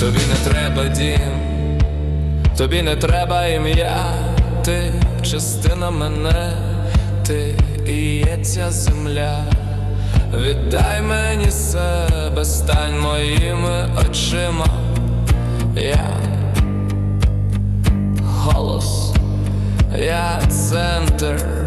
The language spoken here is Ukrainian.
Тобі не треба дім, тобі не треба ім'я, ти частина мене, ти і є ця земля. Віддай мені себе, стань моїми очима. Я голос, я центр